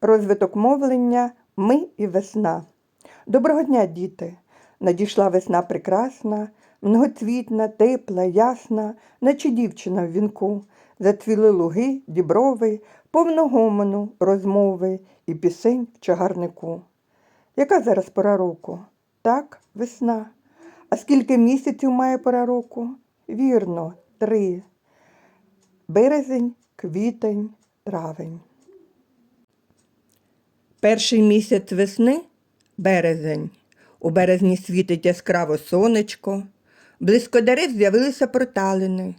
Розвиток мовлення Ми і весна. Доброго дня, діти! Надійшла весна прекрасна, многоцвітна, тепла, ясна, наче дівчина в вінку. Зацвіли луги, діброви, повно гомону, розмови і пісень в чагарнику. Яка зараз пора року? Так, весна. А скільки місяців має пора року? Вірно, три. Березень, квітень, травень. Перший місяць весни березень. У березні світить яскраво сонечко. Близько дерев з'явилися проталини.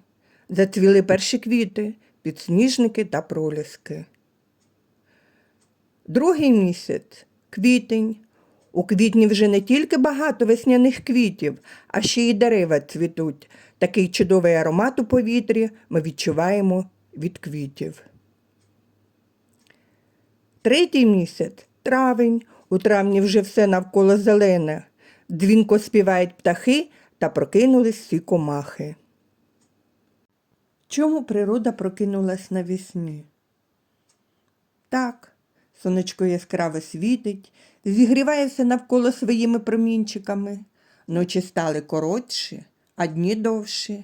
Зацвіли перші квіти, підсніжники та проліски. Другий місяць квітень. У квітні вже не тільки багато весняних квітів, а ще й дерева цвітуть. Такий чудовий аромат у повітрі ми відчуваємо від квітів. Третій місяць травень. У травні вже все навколо зелене. Дзвінко співають птахи та прокинулись всі комахи. Чому природа прокинулась навесні? Так, сонечко яскраво світить, зігріває все навколо своїми промінчиками. Ночі стали коротші, а дні довші.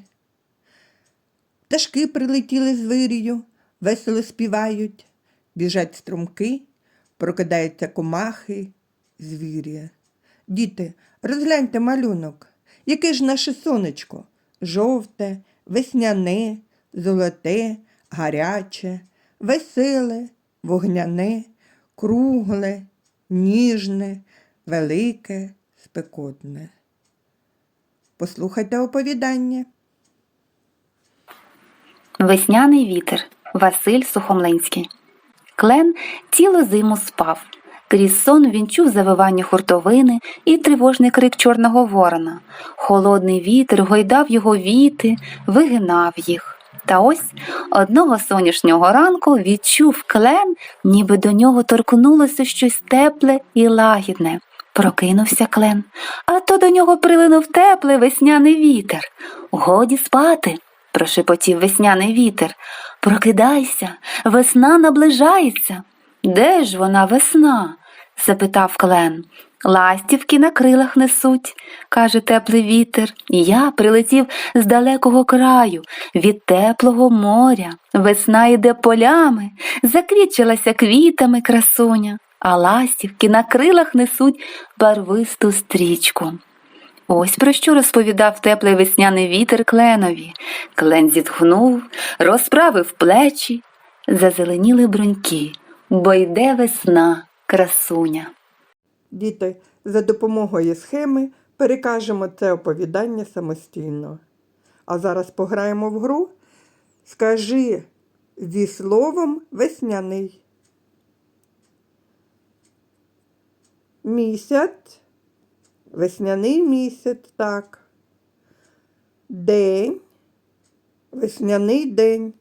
Пташки прилетіли з вирію, весело співають, біжать струмки, прокидаються комахи, звір'я. Діти, розгляньте малюнок. Яке ж наше сонечко? Жовте, весняне, золоте, гаряче, веселе, вогняне, кругле, ніжне, велике, спекотне. Послухайте оповідання. Весняний вітер Василь Сухомлинський. Клен цілу зиму спав. Крізь сон він чув завивання хуртовини і тривожний крик чорного ворона. Холодний вітер гойдав його віти, вигинав їх. Та ось одного сонячного ранку відчув клен, ніби до нього торкнулося щось тепле і лагідне. Прокинувся клен, а то до нього прилинув теплий весняний вітер. Годі спати, прошепотів весняний вітер. Прокидайся, весна наближається. Де ж вона весна? запитав клен. Ластівки на крилах несуть, каже теплий вітер, і я прилетів з далекого краю, від теплого моря. Весна йде полями, заквітчилася квітами красуня, а ластівки на крилах несуть барвисту стрічку. Ось про що розповідав теплий весняний вітер кленові. Клен зітхнув, розправив плечі, зазеленіли бруньки, бо йде весна, красуня. Діти, за допомогою схеми перекажемо це оповідання самостійно. А зараз пограємо в гру. Скажи зі словом весняний. Місяць. Весняний місяць, так. День. Весняний день.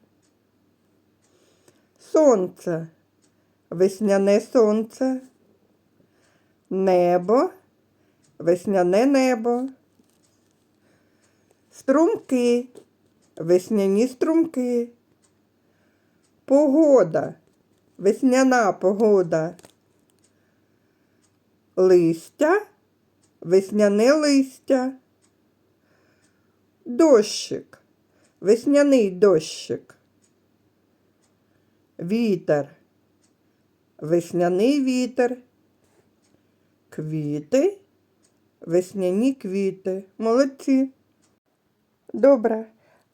Сонце. Весняне сонце. Небо. Весняне небо. Струмки. Весняні струмки. Погода. Весняна погода. Листя. Весняне листя. Дощик. Весняний дощик. Вітер. Весняний вітер. Квіти. Весняні квіти. Молодці. Добре.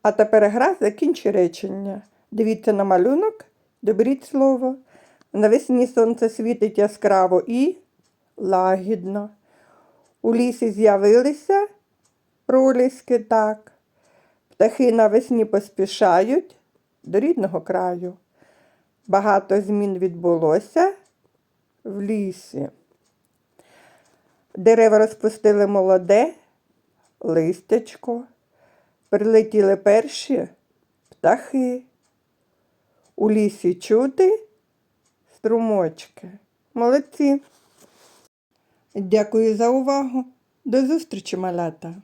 А тепер гра закінчи речення. Дивіться на малюнок, доберіть слово. Навесні сонце світить яскраво і лагідно. У лісі з'явилися проліски так. Птахи навесні поспішають до рідного краю. Багато змін відбулося в лісі. Дерева розпустили молоде, листячко, прилетіли перші птахи. У лісі чути струмочки. Молодці. Дякую за увагу. До зустрічі, малята.